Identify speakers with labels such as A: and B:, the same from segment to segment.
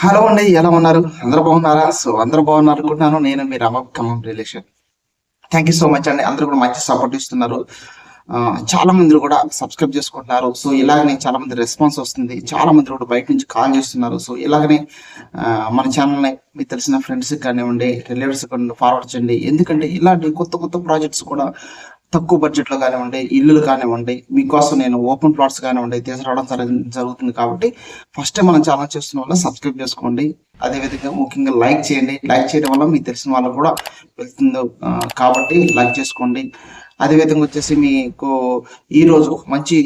A: Hello అండి ఎలా ఉన్నారు? అందరూ బాగున్నారా? సో అందరూ బాగున్నారు అనుకుంటున్నాను. నేను మీ Rama Khammam relation. Thank you so much అండి. అందరూ కూడా మంచి సపోర్ట్ ఇస్తున్నారు. చాలా మంది కూడా సబ్స్క్రైబ్ చేసుకుంటున్నారు. సో ఇలాగనే చాలా మంది రెస్పాన్స్ వస్తుంది. చాలా మంది కూడా బయట నుంచి కాల్ చేస్తున్నారు. సో ఇలాగనే మన ఛానల్ని మీకు తెలిసిన ఫ్రెండ్స్ కానివ్వండి రిలేటివ్స్ కానివ్వండి ఫార్వర్డ్ చేయండి. ఎందుకంటే ఇలాంటి కొత్త కొత్త ప్రాజెక్ట్స్ కూడా తక్కువ బడ్జెట్లో కానివ్వండి ఇల్లులు కానివ్వండి మీకోసం నేను ఓపెన్ ప్లాట్స్ కానివ్వండి తీసుకురావడం జరుగుతుంది కాబట్టి ఫస్ట్ టైం మనం ఛానల్ చేస్తున్న వల్ల సబ్స్క్రైబ్ చేసుకోండి. అదేవిధంగా ముఖ్యంగా లైక్ చేయండి. లైక్ చేయడం వల్ల మీకు తెలిసిన వాళ్ళు కూడా వెళ్తుంది కాబట్టి లైక్ చేసుకోండి. అదేవిధంగా వచ్చేసి మీకు ఈ రోజు మంచి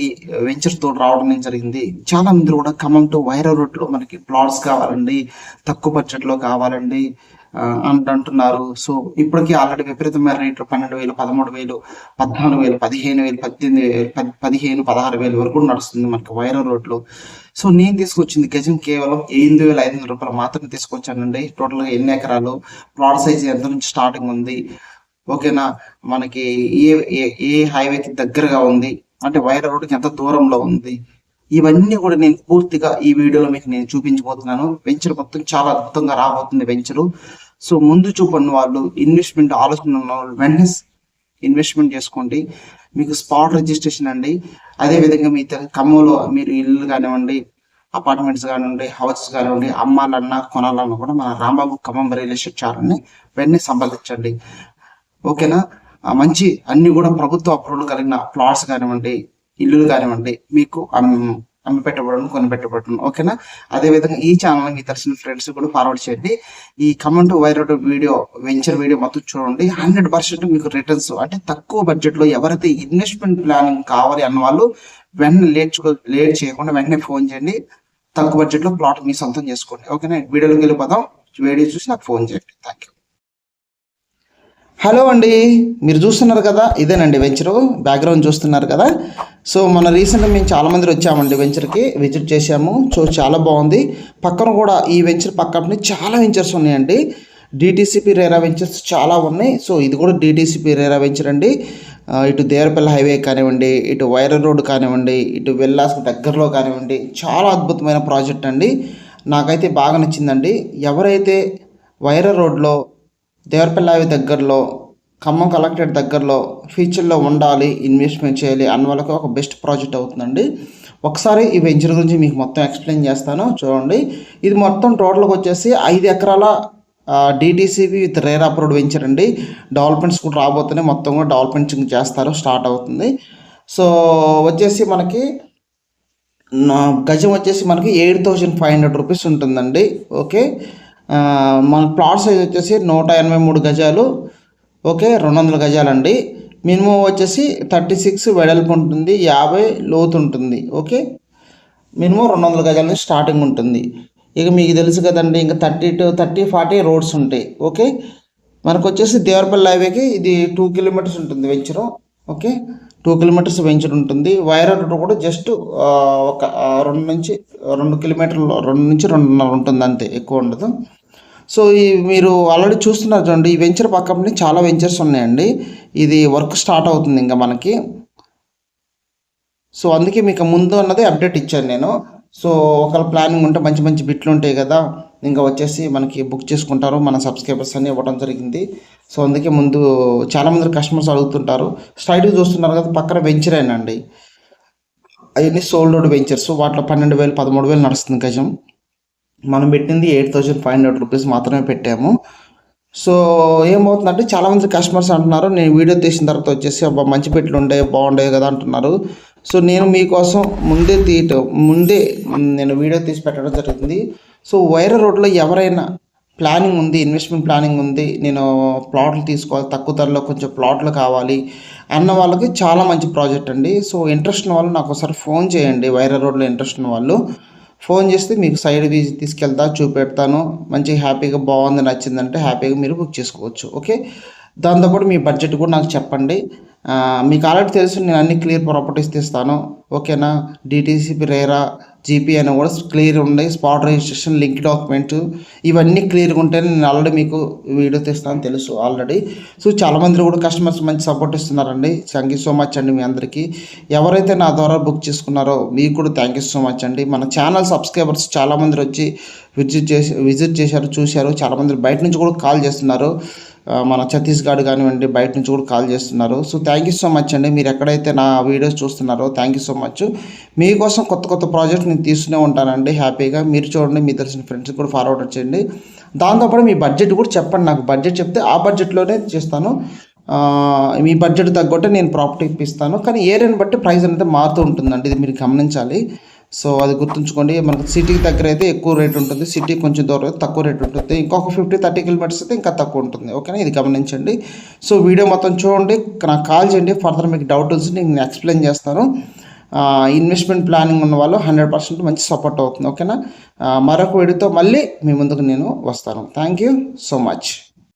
A: వెంచర్తో తోటి రావడం జరిగింది. చాలా మంది కూడా ఖమ్మం టు వైరా route మనకి ప్లాట్స్ కావాలండి తక్కువ బడ్జెట్లో కావాలండి. అంటున్నారు. సో ఇప్పటికీ ఆల్రెడీ విపరీతమైన రేట్లు పన్నెండు వేలు పదమూడు వేలు పద్నాలుగు వేలు పదిహేను వేలు పద్దెనిమిది వేలు పదిహేను పదహారు వేలు వరకు నడుస్తుంది మనకి వైరల్ రోడ్లో. సో నేను తీసుకొచ్చింది గజం కేవలం ఎనిమిది వేల ఐదు వందల రూపాయలు మాత్రమే తీసుకొచ్చానండి. టోటల్గా ఎన్ని ఎకరాలు ప్లాట్ సైజ్ ఎంత నుంచి స్టార్టింగ్ ఉంది ఓకేనా? మనకి ఏ ఏ- ఏ హైవేకి దగ్గరగా ఉంది అంటే వైరల్ రోడ్కి ఎంత దూరంలో ఉంది ఇవన్నీ కూడా నేను పూర్తిగా ఈ వీడియోలో మీకు నేను చూపించబోతున్నాను. వెంచర్ మొత్తం చాలా అద్భుతంగా రాబోతుంది వెంచరు. సో ముందు చూపన్న వాళ్ళు ఇన్వెస్ట్మెంట్ ఆలోచన ఉన్న వాళ్ళు వెంటనే ఇన్వెస్ట్మెంట్ చేసుకోండి. మీకు స్పాట్ రిజిస్ట్రేషన్ అండి. అదే విధంగా మీ ఖమ్మంలో మీరు ఇల్లు కానివ్వండి అపార్ట్మెంట్స్ కానివ్వండి హౌసెస్ కానివ్వండి అమ్మాలన్నా కొనాలన్నా కూడా మన రాంబాబు ఖమ్మం రియల్ ఎస్టేట్ వెంటనే సంప్రదించండి. ఓకేనా? మంచి అన్ని కూడా ప్రభుత్వ అప్రూవల్ కలిగిన ప్లాట్స్ కానివ్వండి ఇల్లులు కానివ్వండి మీకు అమ్మి పెట్టబడను కొని ఓకేనా? అదే విధంగా ఈ ఛానల్ మీకు తెలిసిన ఫ్రెండ్స్ కూడా ఫార్వర్డ్ చేయండి. ఈ comment viral video venture video మొత్తం చూడండి. హండ్రెడ్ పర్సెంట్ మీకు రిటర్న్స్ అంటే తక్కువ బడ్జెట్లో ఎవరైతే ఇన్వెస్ట్మెంట్ ప్లానింగ్ కావాలి అన్న వాళ్ళు వెంటనే లేట్ లేట్ చేయకుండా వెంటనే ఫోన్ చేయండి. తక్కువ బడ్జెట్లో ప్లాట్ మీ సొంతం చేసుకోండి. ఓకేనా? వీడియోలోకి వెళ్ళిపోదాం. వీడియో చూసి నాకు ఫోన్ చేయండి. థ్యాంక్ యూ హలో అండి మీరు చూస్తున్నారు కదా ఇదేనండి వెంచరు బ్యాక్గ్రౌండ్ చూస్తున్నారు కదా. సో మన రీసెంట్గా మేము చాలా మంది వచ్చామండి వెంచర్కి విజిట్ చేశాము. సో చాలా బాగుంది. పక్కన కూడా ఈ వెంచర్ పక్కన చాలా వెంచర్స్ ఉన్నాయండి. డిటీసీపీ రేరా వెంచర్స్ చాలా ఉన్నాయి. సో ఇది కూడా డిటీసీపీ రేరా వెంచర్ అండి. ఇటు దేవరపల్లి హైవే కానివ్వండి ఇటు వైరల్ రోడ్ కానివ్వండి ఇటు వెల్లాస్ దగ్గరలో కానివ్వండి చాలా అద్భుతమైన ప్రాజెక్ట్ అండి. నాకైతే బాగా నచ్చిందండి. ఎవరైతే వైరల్ రోడ్లో దేవరపల్లావి దగ్గరలో ఖమ్మం కలెక్టరేట్ దగ్గరలో ఫ్యూచర్లో ఉండాలి ఇన్వెస్ట్మెంట్ చేయాలి అన్న వాళ్ళకి ఒక బెస్ట్ ప్రాజెక్ట్ అవుతుందండి. ఒకసారి ఈ వెంచర్ గురించి మీకు మొత్తం ఎక్స్ప్లెయిన్ చేస్తాను చూడండి. ఇది మొత్తం టోటల్గా వచ్చేసి ఐదు ఎకరాల DTCP with RERA approved venture అండి. డెవలప్మెంట్స్ కూడా రాబోతున్నాయి మొత్తం కూడా డెవలప్మెంట్స్ చేస్తారు స్టార్ట్ అవుతుంది. సో వచ్చేసి మనకి గజం వచ్చేసి మనకి eight thousand five hundred rupees ఉంటుందండి. ఓకే? మన ప్లాట్ సైజ్ వచ్చేసి నూట ఎనభై మూడు గజాలు. ఓకే రెండు వందల గజాలండి. మినిమం వచ్చేసి థర్టీ సిక్స్ వెడల్పు ఉంటుంది యాభై లోతు ఉంటుంది. ఓకే మినిమం రెండు వందల గజాల నుంచి స్టార్టింగ్ ఉంటుంది. ఇక మీకు తెలుసు కదండి ఇంకా thirty two thirty forty roads ఉంటాయి. ఓకే మనకు వచ్చేసి దేవరపల్లి హైవేకి ఇది టూ కిలోమీటర్స్ ఉంటుంది venture. Okay two kilometres venture ఉంటుంది. వైర్ రోడ్ కూడా జస్ట్ ఒక రెండు నుంచి రెండు కిలోమీటర్లు రెండు నుంచి రెండున్నర ఉంటుంది అంతే ఎక్కువ ఉండదు. సో ఈ మీరు ఆల్రెడీ చూస్తున్నారు చూడండి ఈ వెంచర్ పక్కనే చాలా వెంచర్స్ ఉన్నాయండి. ఇది వర్క్ స్టార్ట్ అవుతుంది ఇంకా మనకి. సో అందుకే మీకు ముందు అన్నది అప్డేట్ ఇచ్చాను నేను. సో ఒకవేళ ప్లానింగ్ ఉంటే మంచి మంచి బిట్లు ఉంటాయి కదా ఇంకా వచ్చేసి మనకి బుక్ చేసుకుంటారు. మన సబ్స్క్రైబర్స్ అన్ని ఇవ్వడం జరిగింది. సో అందుకే ముందు చాలామంది కస్టమర్స్ అడుగుతుంటారు. స్ట్రైట్గా చూస్తున్నారు కదా పక్కన వెంచర్ అయినండి అవన్నీ సోల్డ్ రోడ్ వెంచర్స్ వాటిలో పన్నెండు వేలు పదమూడు వేలు నడుస్తుంది గజం. మనం పెట్టింది eight thousand five hundred rupees మాత్రమే పెట్టాము. సో ఏమవుతుందంటే చాలామంది కస్టమర్స్ అంటున్నారు నేను వీడియో తీసిన తర్వాత వచ్చేసి అబ్బా మంచి పెట్లు ఉండే బాగుండే కదా అంటున్నారు. సో నేను మీకోసం ముందే తీయటం ముందే నేను వీడియో తీసి పెట్టడం జరిగింది. సో వైర రోడ్లో ఎవరైనా ప్లానింగ్ ఉంది ఇన్వెస్ట్మెంట్ ప్లానింగ్ ఉంది నేను ప్లాట్లు తీసుకోవాలి తక్కువ ధరలో కొంచెం ప్లాట్లు కావాలి అన్న వాళ్ళకి చాలా మంచి ప్రాజెక్ట్ అండి. సో ఇంట్రెస్ట్ ఉన్న వాళ్ళు నాకు ఒకసారి ఫోన్ చేయండి వైర రోడ్లో ఇంట్రెస్ట్ ఉన్న వాళ్ళు. ఫోన్ చేస్తే మీకు సైడ్ విజిట్ తీసుకెళ్తా చూపెడతాను. మంచి హ్యాపీగా బాగుంది నచ్చిందంటే హ్యాపీగా మీరు బుక్ చేసుకోవచ్చు. ఓకే? దాంతోపాటు మీ బడ్జెట్ కూడా నాకు చెప్పండి. మీకు ఆల్రెడీ తెలుసు నేను అన్ని క్లియర్ ప్రాపర్టీస్ తీస్తాను. ఓకేనా? డిటీసీపీ రేరా జీపీ అని కూడా క్లియర్ ఉండే స్పాట్ రిజిస్ట్రేషన్ లింక్ డాక్యుమెంట్ ఇవన్నీ క్లియర్గా ఉంటే నేను ఆల్రెడీ మీకు వీడియో తీస్తాను తెలుసు ఆల్రెడీ. సో చాలామంది కూడా కస్టమర్స్ మంచి సపోర్ట్ ఇస్తున్నారండి. థ్యాంక్ యూ సో మచ్ అండి మీ అందరికీ. ఎవరైతే నా ద్వారా బుక్ చేసుకున్నారో మీకు కూడా థ్యాంక్ యూ సో మచ్ అండి. మన ఛానల్ సబ్స్క్రైబర్స్ చాలామంది వచ్చి విజిట్ చేసి విజిట్ చేశారు చూశారు. చాలామంది బయట నుంచి కూడా కాల్ చేస్తున్నారు. మన ఛత్తీస్గఢ్ కానివ్వండి బయట నుంచి కూడా కాల్ చేస్తున్నారు. So thank you so much అండి. మీరు ఎక్కడైతే నా వీడియోస్ చూస్తున్నారో థ్యాంక్ యూ సో మచ్ మీకోసం కొత్త కొత్త ప్రాజెక్ట్ నేను తీస్తూనే ఉంటానండి హ్యాపీగా మీరు చూడండి మీ తెలిసిన ఫ్రెండ్స్ కూడా ఫార్వర్డ్ చేయండి దాంతోపాటు మీ బడ్జెట్ కూడా చెప్పండి నాకు. బడ్జెట్ చెప్తే ఆ బడ్జెట్లోనే చేస్తాను. మీ బడ్జెట్ తగ్గట్టే నేను ప్రాపర్టీ ఇప్పిస్తాను. కానీ ఏరియాని బట్టి ప్రైస్ అనేది మారుతూ ఉంటుందండి. ఇది మీరు గమనించాలి. సో అది గుర్తుంచుకోండి. మనకు సిటీకి దగ్గర అయితే ఎక్కువ రేట్ ఉంటుంది. సిటీ కొంచెం దూరం తక్కువ రేట్ ఉంటుంది. ఇంకొక ఫిఫ్టీ థర్టీ కిలోమీటర్స్ అయితే ఇంకా తక్కువ ఉంటుంది. ఓకేనా ఇది గమనించండి. సో వీడియో మొత్తం చూడండి. నాకు కాల్ చేయండి. ఫర్దర్ మీకు డౌట్ వచ్చి నేను ఎక్స్ప్లెయిన్ చేస్తాను. ఇన్వెస్ట్మెంట్ ప్లానింగ్ ఉన్న వాళ్ళు హండ్రెడ్ పర్సెంట్ మంచి సపోర్ట్ అవుతుంది. ఓకేనా మరొక వీడియోతో మళ్ళీ మీ ముందుకు నేను వస్తాను. Thank you so much